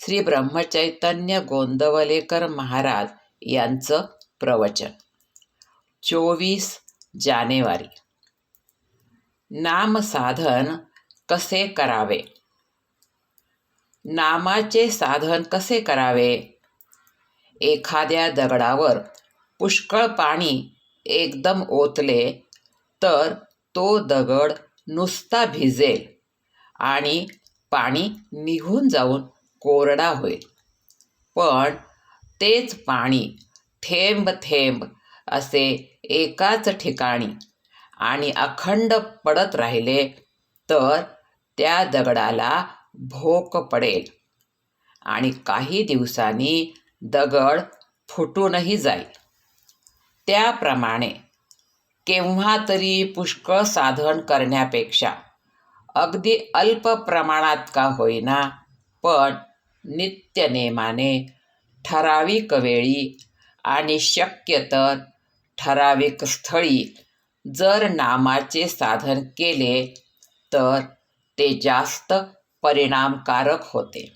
श्री ब्रह्मचैतन्य गोंदवलेकर महाराज यांचं प्रवचन. चोवीस जानेवारी. नामसाधन कसे करावे? नामाचे साधन कसे करावे? एखाद्या दगडावर पुष्कळ पाणी एकदम ओतले तर तो दगड नुसता भिजेल आणि पाणी निघून जाऊन कोरडा होईल. पण तेच पाणी थेंब थेंब असे एकाच ठिकाणी आणि अखंड पडत राहिले तर त्या दगडाला भोक पडेल. आणि काही दिवसांनी दगड फुटूनही जाईल. त्याप्रमाणे केव्हा तरी पुष्कळ साधन करण्यापेक्षा अगदी अल्प प्रमाणात का होईना पण नित्यनेमाने ठराविक वेळी आणि शक्य तर ठराविक स्थळी जर नामाचे साधन केले तर ते जास्त परिणामकारक होते.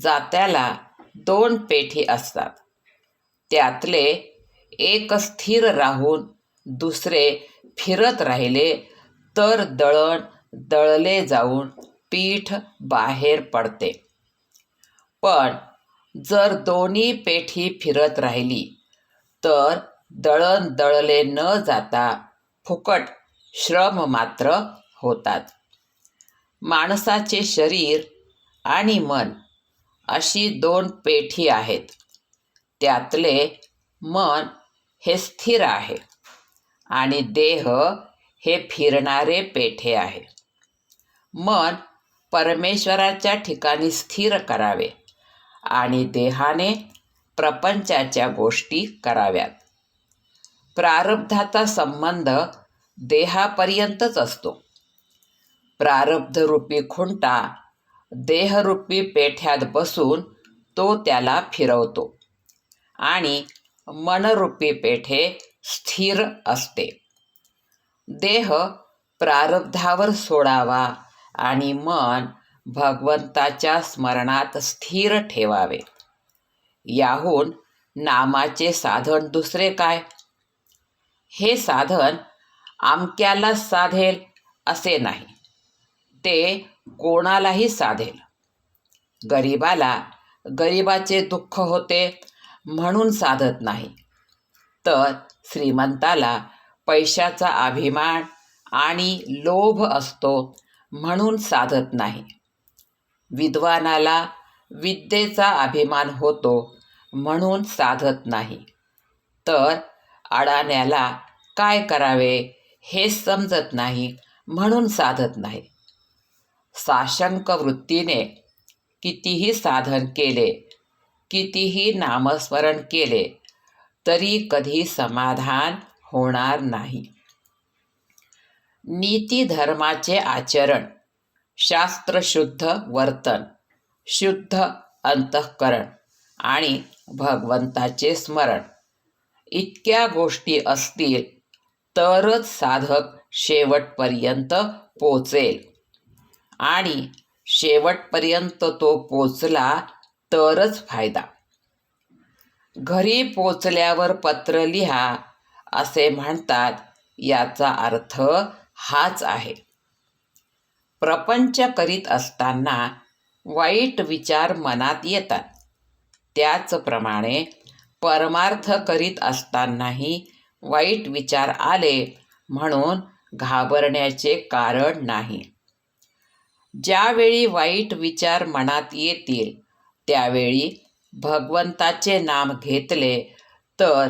जात्याला दोन पेठी असतात. त्यातले एक स्थिर राहून दुसरे फिरत राहिले तर दळण दळले जाऊन पीठ बाहेर पडते. पण जर दोन्ही पेठी फिरत राहिली तर दळण दळले न जाता फुकट श्रम मात्र होतात. माणसाचे शरीर आणि मन अशी दोन पेठी आहेत. त्यातले मन हे स्थिर आहे आणि देह हे फिरणारे पेठे आहे. मन परमेश्वराच्या ठिकाणी स्थिर करावे. आणि देहाने प्रपंचाच्या गोष्टी कराव्यात. प्रारब्धाचा संबंध देहापर्यंतच असतो. प्रारब्धरूपी खुंटा देहरूपी पेठ्यात बसून तो त्याला फिरवतो आणि मनरूपी पेठे स्थिर असते. देह प्रारब्धावर सोडावा आणि मन भगवंताच्या स्मरणात स्थिर ठेवावे. याहून नामाचे साधन दुसरे काय? हे साधन आमक्याला साधेल असे नाही. ते कोणालाही साधेल. गरिबाला गरिबाचे दुःख होते म्हणून साधत नाही. तर श्रीमंताला पैशाचा अभिमान आणि लोभ असतो म्हणून साधत नाही. विद्वानाला विद्येचा अभिमान होतो म्हणून साधत नाही. तर अडाण्याला काय करावे हे समजत नाही म्हणून साधत नाही. साशंक वृत्तीने कितीही साधन केले कितीही नामस्मरण केले तरी कधी समाधान होणार नाही. नीती धर्माचे आचरण शास्त्रशुद्ध वर्तन शुद्ध अंतःकरण आणि भगवंताचे स्मरण. इतक्या गोष्टी असतील तरच साधक शेवटपर्यंत पोचेल. आणि शेवटपर्यंत तो पोचला तरच फायदा. घरी पोचल्यावर पत्र लिहा असे म्हणतात याचा अर्थ हाच आहे. प्रपंच करीत असताना वाईट विचार मनात येतात. त्याचप्रमाणे परमार्थ करीत असतानाही वाईट विचार आले म्हणून घाबरण्याचे कारण नाही. ज्यावेळी वाईट विचार मनात येतील त्यावेळी भगवंताचे नाम घेतले तर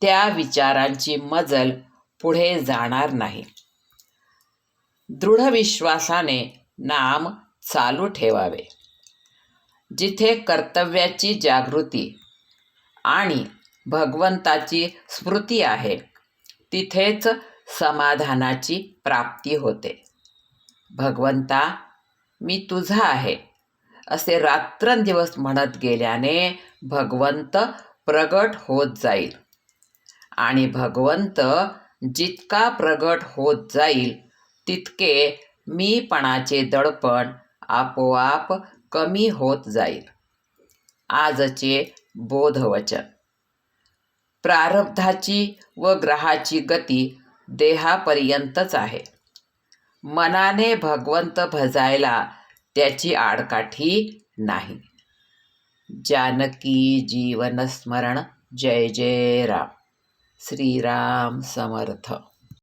त्या विचारांची मजल पुढे जाणार नाही. दृढ विश्वासाने नाम चालू ठेवावे. जिथे कर्तव्याची जागृती आणि भगवंताची स्मृती आहे तिथेच समाधानाची प्राप्ती होते. भगवंता मी तुझा आहे असे रात्रंदिवस म्हणत गेल्याने भगवंत प्रगट होत जाईल. आणि भगवंत जितका प्रगट होत जाईल तितके मीपणाचे दडपण आपोआप कमी होत जाईल. आजचे बोधवचन. प्रारब्धाची व ग्रहाची गती देहापर्यंतच आहे. मनाने भगवंत भजायला त्याची आडकाठी नाही. जानकी जीवनस्मरण. जय जय राम. श्रीराम समर्थ.